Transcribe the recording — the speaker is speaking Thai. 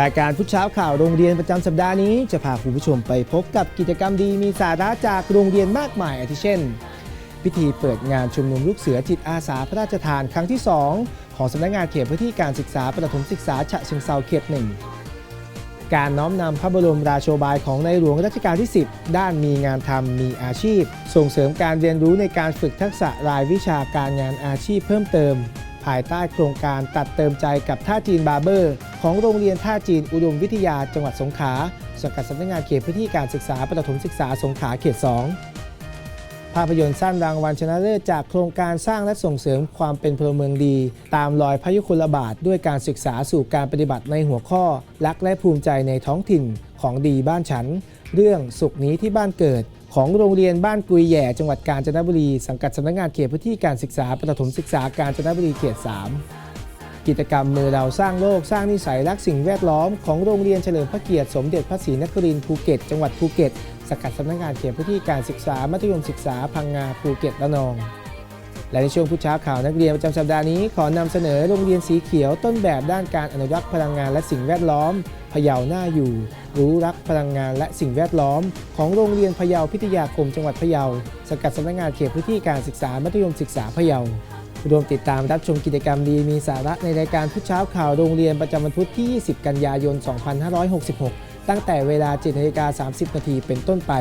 รายการพุชเช้าข่าวโรงเรียนประจำสัปดาห์นี้จะพาคุณผู้ชมไปพบกับกิจกรรมดีมีสาระจากโรงเรียนมากมายอาทิเช่น พิธีเปิดงานชุมนุมลูกเสือจิตอาสาพระราชทานครั้งที่ 2 ของสำนักงานเขตพื้นที่การศึกษาประถมศึกษาฉะเชิงเซาเขตหนึ่งการน้อมนำพระบรมราโชบายของในหลวงรัชกาลที่ 10 ด้านมีงานทำมีอาชีพ ส่งเสริมการเรียนรู้ในการฝึกทักษะรายวิชาการงานอาชีพเพิ่มเติม ภายใต้โครงการตัดเติมใจกับท่าจีนบาร์เบอร์ ของโรงเรียนท่าจีนอุดมวิทยาจังหวัดสงขลาสังกัดสำนักงานเขตพื้นที่การศึกษาประถมศึกษาสงขลาเขต 2 ภาพยนตร์สั้นรางวัลชนะเลิศจากโครงการสร้างและส่งเสริมความเป็นพลเมืองดี ตามรอยพยุคลบาทด้วยการศึกษาสู่การปฏิบัติในหัวข้อรักและภูมิใจในท้องถิ่นของดีบ้านฉัน เรื่องสุขนี้ที่บ้านเกิด ของโรงเรียนบ้านกุยแย่จังหวัดกาญจนบุรี สังกัดสำนักงานเขตพื้นที่การศึกษาประถมศึกษากาญจนบุรีเขต 3 กิจกรรมมือเราสร้างโลกสร้างนิสัยรักสิ่งแวดล้อมของโรงเรียนเฉลิมพระเกียรติสมเด็จพระศรีนครินทร์ภูเก็ตจังหวัดภูเก็ตสังกัดสำนักงานเขตพื้นที่การศึกษามัธยมศึกษาพังงาภูเก็ตและนอง และในช่วงพุชช้าข่าวนักเรียนประจำสัปดาห์นี้ขอนำเสนอโรงเรียนสีเขียวต้นแบบด้านการอนุรักษ์พลังงานและสิ่งแวดล้อม พะเยาหน้าอยู่ รู้รักพลังงานและสิ่งแวดล้อม ของโรงเรียนพะเยาพิทยาคมจังหวัดพะเยาสกัดสำนักงานเขตพื้นที่การศึกษามัธยมศึกษาพะเยารวมติดตามรับชมกิจกรรมดีมีสาระในรายการพุกเช้าข่าวโรงเรียนประจำวันพุธที่ 20 กันยายน 2566 ตั้งแต่เวลา7นาฬิกา30 นาทีเป็นต้นไป